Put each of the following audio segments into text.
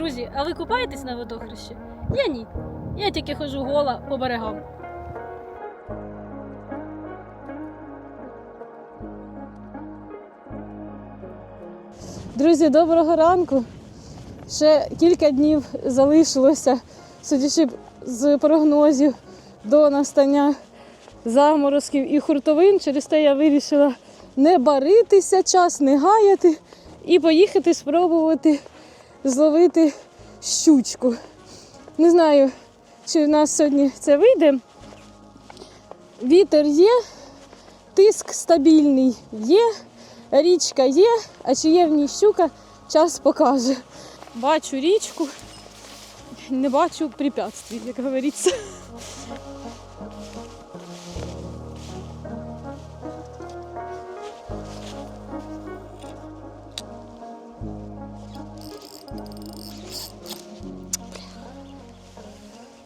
Друзі, а ви купаєтесь на водохрещі? Я ні. Я тільки ходжу гола по берегам. Друзі, доброго ранку. Ще кілька днів залишилося, судячи з прогнозів, до настання заморозків і хуртовин. Через те я вирішила не баритися, час не гаяти і поїхати спробувати зловити щучку. Не знаю, чи в нас сьогодні це вийде. Вітер є, тиск стабільний є, річка є, а чи є в ній щука, час покаже. Бачу річку, не бачу препятствий, як говориться.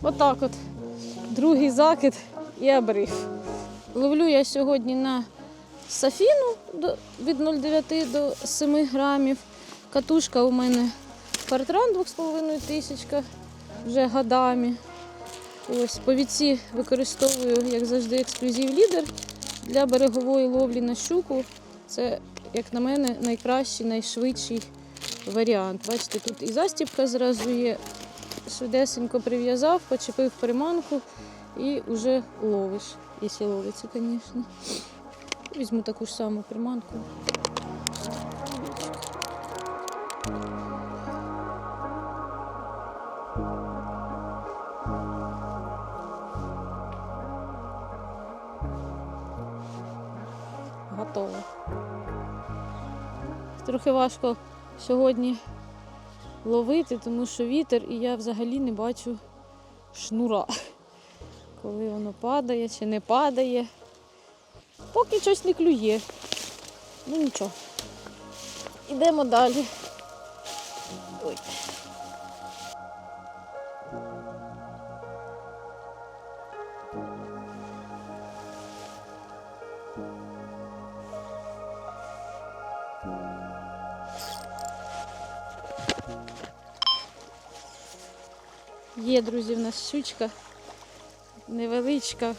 Отак от. Другий закид і обрив. Ловлю я сьогодні на сафіну від 0,9 до 7 грамів. Катушка у мене фортран 2,5 тисячка вже годами. Ось повідці використовую, як завжди, ексклюзив лідер для берегової ловлі на щуку. Це, як на мене, найкращий, найшвидший варіант. Бачите, тут і застібка зразу є, швидесенько прив'язав, почепив приманку і вже ловиш, якщо ловиться, звісно. Візьму таку ж саму приманку. Готово. Трохи важко сьогодні ловити, тому що вітер і я взагалі не бачу шнура. Коли воно падає чи не падає. Поки щось не клює. Ну нічого. Ідемо далі. Ой. Є, друзі, в нас щучка. Невеличка,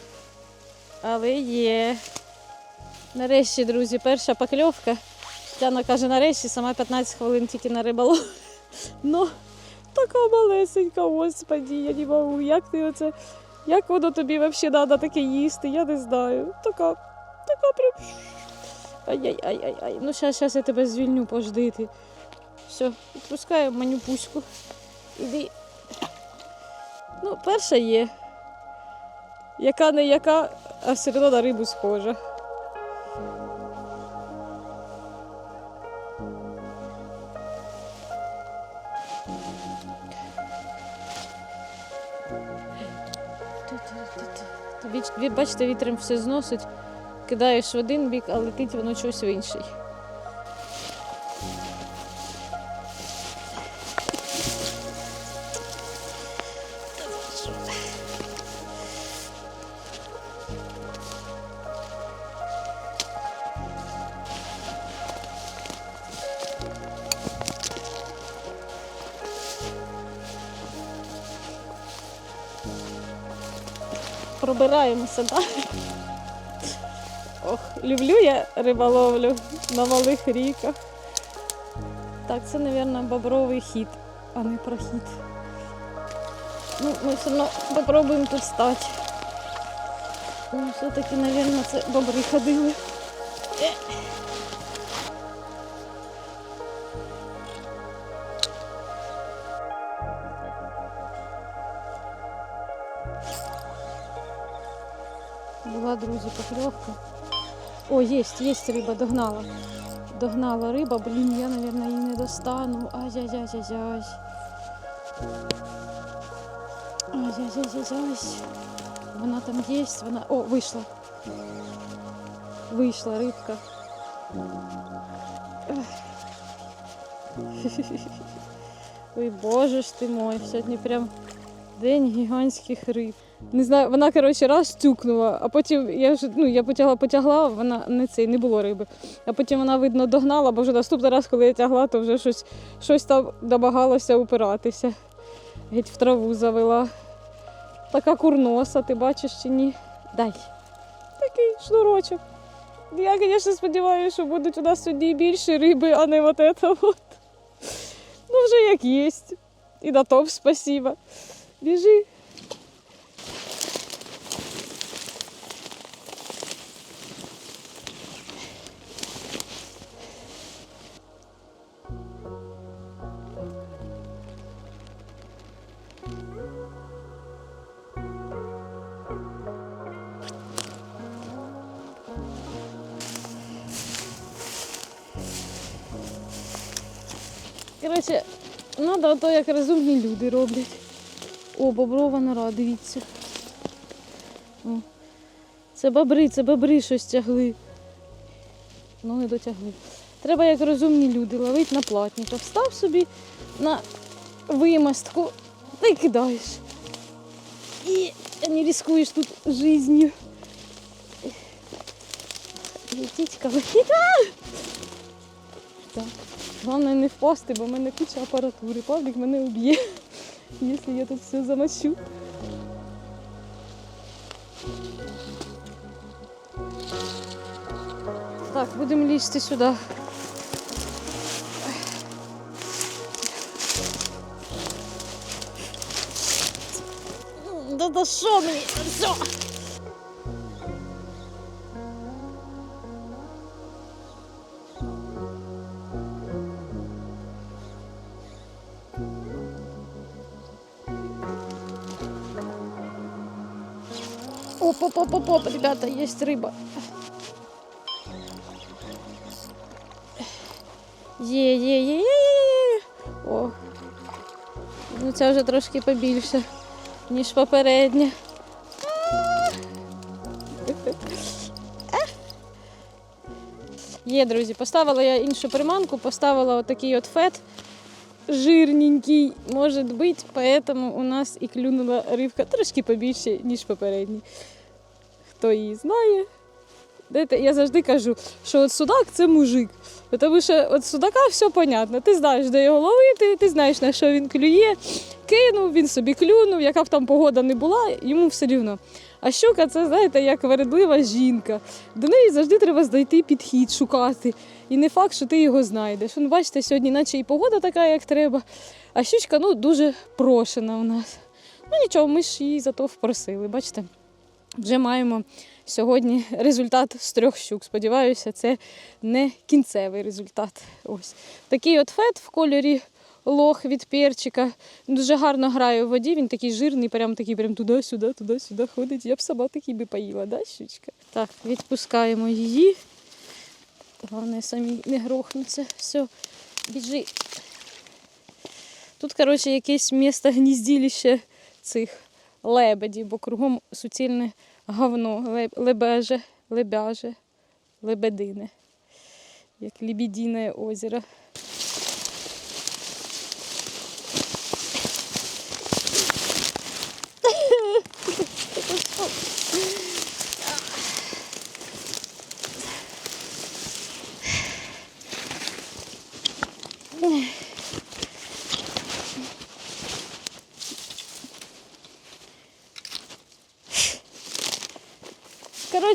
але є. Нарешті, друзі, перша покльовка. Тяна каже, нарешті, сама 15 хвилин тільки на рибалу. Ну, така малесенька, господі, я не можу. Як ти оце? Як воно тобі взагалі треба таке їсти? Я не знаю. Така, така прям. Ай-яй-яй-яй. Ну, зараз, зараз я тебе звільню, пождити. Все, відпускаю маню пуську. Іди. Ну, перша є. Яка не яка, а все одно на рибу схожа. Бачите, вітром все зносить, кидаєш в один бік, а летить воно щось в інший. Пробираємося далі. Ох, люблю я риболовлю на малих ріках. Так, це, мабуть, бобровий хід, а не прохід. Ну, ми все одно спробуємо тут стати. Ну, все-таки, мабуть, це бобри ходили. друзі, покльовка. О, есть, есть риба, догнала. Догнала риба, блін, я, мабуть, її не достану. Ай-яй-яй-яй-яй. Ай-яй-яй-яй-яй. Вона там є, вона. О, вийшла. Вийшла рибка. Ех. Ой, боже ж ти мой, сьогодні прям День гігантських риб. Не знаю, вона, коротше, раз цюкнула, а потім я вже ну, я потягла, потягла, вона не цей, не було риби. А потім вона, видно, догнала, бо вже наступний раз, коли я тягла, то вже щось, щось там домагалося упиратися. Геть в траву завела. Така курноса, ти бачиш чи ні? Дай. Такий шнурочок. Я, звісно, сподіваюся, що будуть у нас сьогодні більше риби, а не от це от. Ну, вже як є. І на том спасибо. Біжи. Коротше, треба ото, як розумні люди роблять. О, боброва нора, дивіться. О. Це бобри, це бобри щось тягли. Ну, не дотягли. Треба, як розумні люди, ловити на платника. Встав собі на вимостку та й кидаєш. І не рискуєш тут життю. Летіть. А! Так. Головне не впасти, бо в мене куча апаратури. Павлік мене уб'є, якщо я тут все замочу. Так, будемо лізти сюди. Да да що мені? Все. Оп, оп, оп, оп, оп, ребята, есть рыба. Є, є, є, є. О. Ну ця вже трошки побільше, ніж попередня. Є, друзі, поставила я іншу приманку, поставила отакий от фет жирненький, може бути, поэтому у нас і клюнула рибка трошки побільше, ніж попередній. Хто її знає. Я завжди кажу, що от судак це мужик. Тому що от судака все понятно. Ти знаєш, де його ловити, ти знаєш, на що він клює. Кинув, він собі клюнув, яка б там погода не була, йому все рівно. А щука це, знаєте, як вередлива жінка. До неї завжди треба знайти підхід, шукати. І не факт, що ти його знайдеш. Ну, бачите, сьогодні наче і погода така, як треба. А щучка ну, дуже прошена у нас. Ну нічого, ми ж її зато впросили. Бачите, вже маємо сьогодні результат з трьох щук. Сподіваюся, це не кінцевий результат. Ось такий от фет в кольорі лох від перчика. Дуже гарно грає у воді. Він такий жирний, прям такий прям туди-сюди, туди-сюди ходить. Я б сама такий би поїла, да, щучка? Так, відпускаємо її. Головне, самі не грохнуться. Все, біжи. Тут, коротше, якесь місце гнізділіще цих лебедів, бо кругом суцільне говно, леб- лебеже, лебяже, лебедине, як лебедине озеро.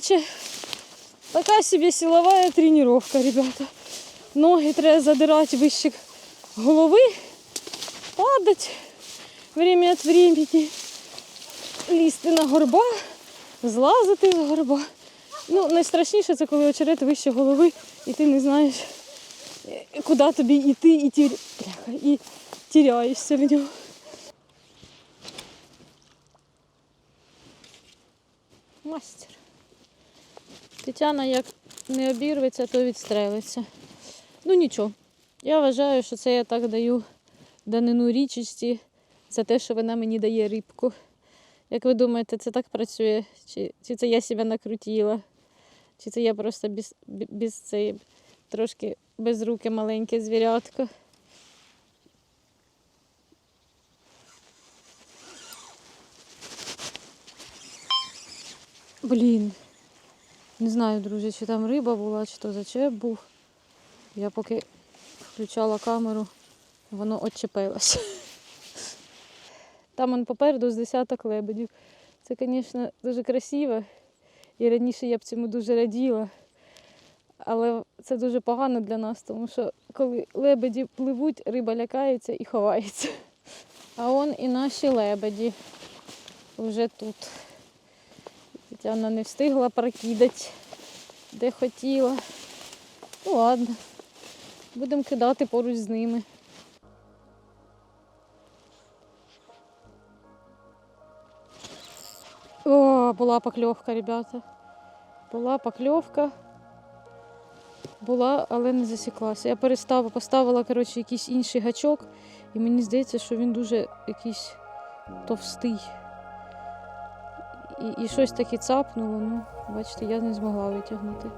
Короче, така собі силовая тренировка, ребята. Ноги треба задирати вище голови, падати время від времени, лізти на горба, злазити з горба. Ну, найстрашніше це коли очерет вище голови, і ти не знаєш, куди тобі йти і, тір... І тіряєшся в нього. Мастер. Тетяна як не обірветься, то відстрелиться. Ну нічого. Я вважаю, що це я так даю данину річечці за те, що вона мені дає рибку. Як ви думаєте, це так працює? Чи чи це я себе накрутіла? Чи це я просто без без цієї трошки без руки маленьке звірятко? Блін. Не знаю, друзі, чи там риба була, чи то зачеп був. Я поки включала камеру, воно отчепилося. Там он попереду з десяток лебедів. Це, звісно, дуже красиво. І раніше я б цьому дуже раділа. Але це дуже погано для нас, тому що коли лебеді пливуть, риба лякається і ховається. А он і наші лебеді вже тут. Тетяна не встигла прокидати, де хотіла. Ну ладно, будемо кидати поруч з ними. О, була покльовка, ребята. Була покльовка. Була, але не засіклася. Я переставила, поставила коротше, якийсь інший гачок, і мені здається, що він дуже якийсь товстий. І, і щось таке цапнуло, ну, бачите, я не змогла витягнути.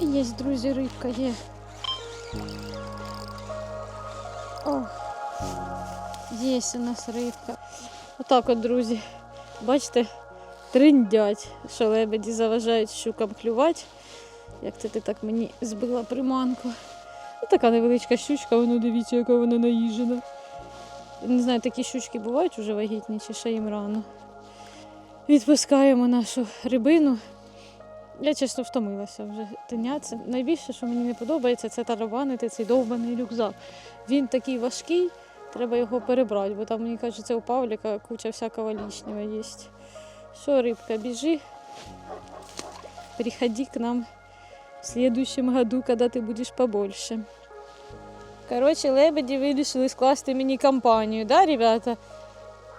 Є, друзі, рибка є. О, є у нас рибка. Отак от, друзі. Бачите, триндять, що лебеді заважають щукам клювати. Як це ти так мені збила приманку. Ну, така невеличка щучка, воно дивіться, яка вона наїжена. Не знаю, такі щучки бувають уже вагітні, чи ще їм рано. Відпускаємо нашу рибину. Я чесно втомилася вже тинятися. Найбільше, що мені не подобається, це тарабанити цей довбаний рюкзак. Він такий важкий, треба його перебрати, бо там, мені кажеться, у Павліка куча всякого лишнього є. Що, рибка, біжи. Приходи к нам в следующем году, когда ты будешь побольше. Коротше, лебеді вирішили скласти мені компанію, да, ребята?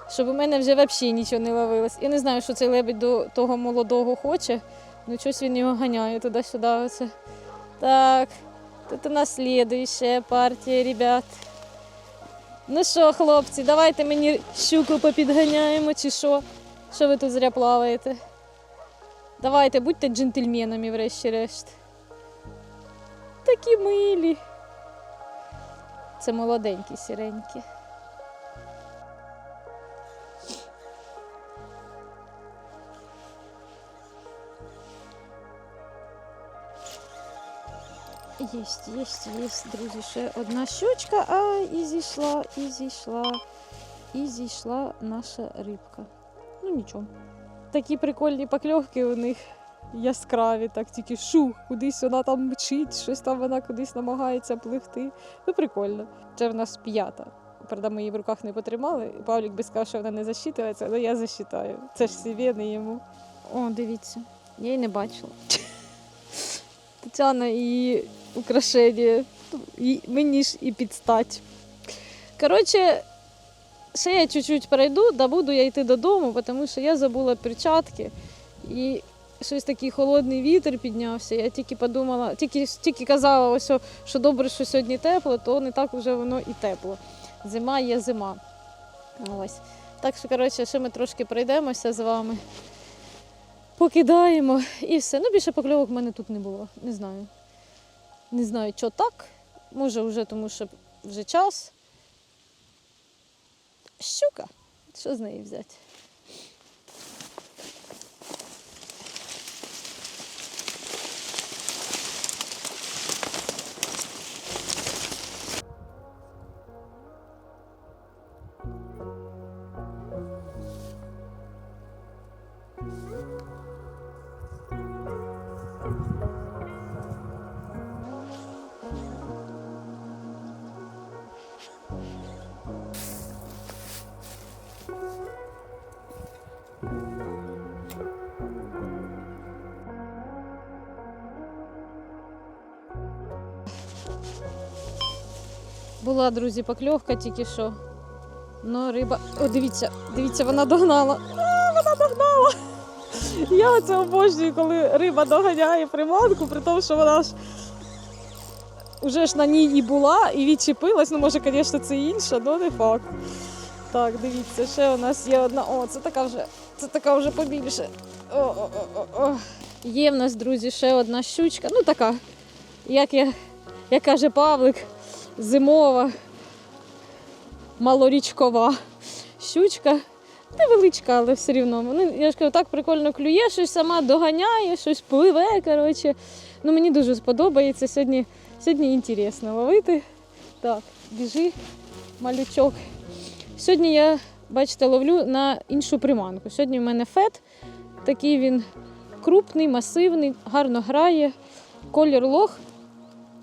Щоб у мене вже взагалі нічого не ловилось. Я не знаю, що цей лебедь до того молодого хоче. Ну, щось він його ганяє туди-сюди. Так, тут у нас слідуюча партія, ребят. Ну що, хлопці, давайте мені щуку попідганяємо, чи що? Що ви тут зря плаваєте? Давайте, будьте джентльменами, врешті-решт. Такі милі. Це молоденькі сіренькі. Єсть, єсть, єсть, друзі, ще одна щучка, а і зійшла, і зійшла, і зійшла наша рибка. Ну нічого. Такі прикольні покльовки у них яскраві, так тільки шух, кудись вона там мчить, щось там вона кудись намагається пливти. Ну прикольно. Це в нас п'ята. Правда, ми її в руках не потримали. і Павлік би сказав, що вона не засчитується, але я засчитаю. Це ж не йому. О, дивіться, я її не бачила. Тетяна і украшення. Мені ж і підстать. Коротше, ще я чуть-чуть пройду, да буду я йти додому, тому що я забула перчатки. І щось такий холодний вітер піднявся. Я тільки подумала, тільки, тільки казала, ось, що добре, що сьогодні тепло, то не так вже воно і тепло. Зима є зима. Ось. Так що, коротше, ще ми трошки пройдемося з вами. Покидаємо і все. Ну, більше покльовок в мене тут не було. Не знаю. Не знаю, що так. Може, вже тому що вже час. Щука. Що з неї взяти? Була, друзі, покльовка тільки що. Ну, риба. О, дивіться, дивіться, вона догнала. А, вона догнала. Я це обожнюю, коли риба доганяє приманку, при тому, що вона ж вже ж на ній і була, і відчепилась. Ну, може, звісно, це інша, але не факт. Так, дивіться, ще у нас є одна. О, це така вже, це така вже побільше. О, о, о, о. Є в нас, друзі, ще одна щучка. Ну така, як, я, як каже Павлик, зимова, малорічкова щучка. Невеличка, але все рівно. Вони, я ж кажу, так прикольно клює, щось сама доганяє, щось пливе. Коротше. Ну, мені дуже сподобається. Сьогодні, сьогодні інтересно ловити. Так, біжи, малючок. Сьогодні я, бачите, ловлю на іншу приманку. Сьогодні в мене фет. Такий він крупний, масивний, гарно грає. Колір лох.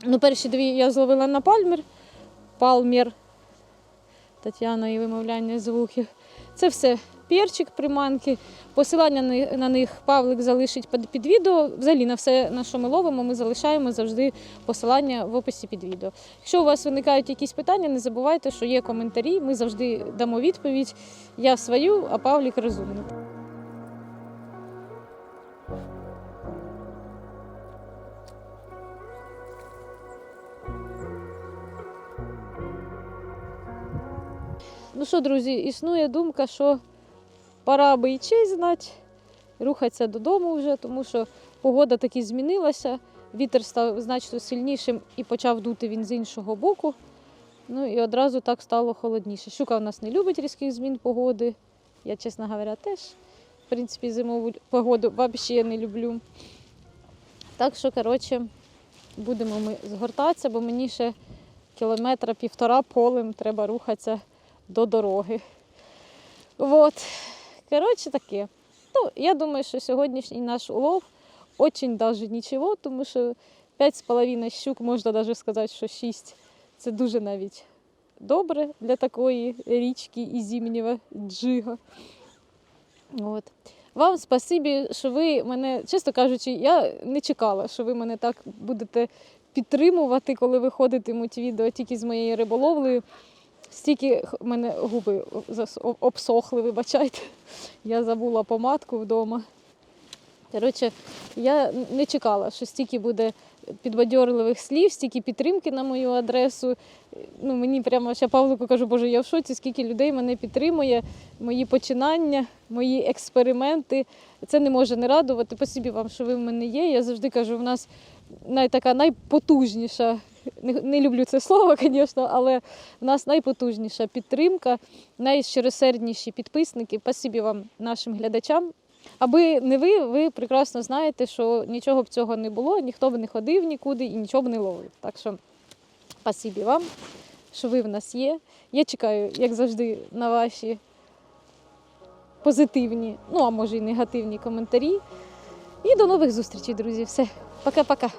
Ну, перші дві я зловила на пальмер. Палмір. Тетяна і вимовляння звуків. Це все перчик приманки. Посилання на- них Павлик залишить під відео. Взагалі на все, на що ми ловимо, ми залишаємо завжди посилання в описі під відео. Якщо у вас виникають якісь питання, не забувайте, що є коментарі. Ми завжди дамо відповідь. Я свою, а Павлік розумний. Ну що, друзі, існує думка, що пора би і честь знати, рухатися додому вже, тому що погода таки змінилася. Вітер став значно сильнішим і почав дути він з іншого боку. Ну і одразу так стало холодніше. Щука у нас не любить різких змін погоди. Я, чесно говоря, теж, в принципі, зимову погоду взагалі не люблю. Так що, коротше, будемо ми згортатися, бо мені ще кілометра півтора полем треба рухатися до дороги. От. Коротше таке. Ну, я думаю, що сьогоднішній наш улов очень даже нічого, тому що 5,5 щук, можна навіть сказати, що 6 це дуже навіть добре для такої річки і зимнього джига. От. Вам спасибі, що ви мене, чесно кажучи, я не чекала, що ви мене так будете підтримувати, коли виходитимуть відео тільки з моєю риболовлею. Стільки в мене губи обсохли, вибачайте. Я забула помадку вдома. Коротше, я не чекала, що стільки буде підбадьорливих слів, стільки підтримки на мою адресу. Ну, мені прямо ще Павлику кажу, боже, я в шоці, скільки людей мене підтримує, мої починання, мої експерименти. Це не може не радувати. Спасибі вам, що ви в мене є. Я завжди кажу, в нас най, така найпотужніша, не люблю це слово, звісно, але в нас найпотужніша підтримка, найщиросердніші підписники. Спасибі вам, нашим глядачам. Аби не ви, ви прекрасно знаєте, що нічого б цього не було, ніхто б не ходив нікуди і нічого б не ловив. Так що спасибі вам, що ви в нас є. Я чекаю, як завжди, на ваші позитивні, ну а може і негативні коментарі. І до нових зустрічей, друзі. Все, пока-пока.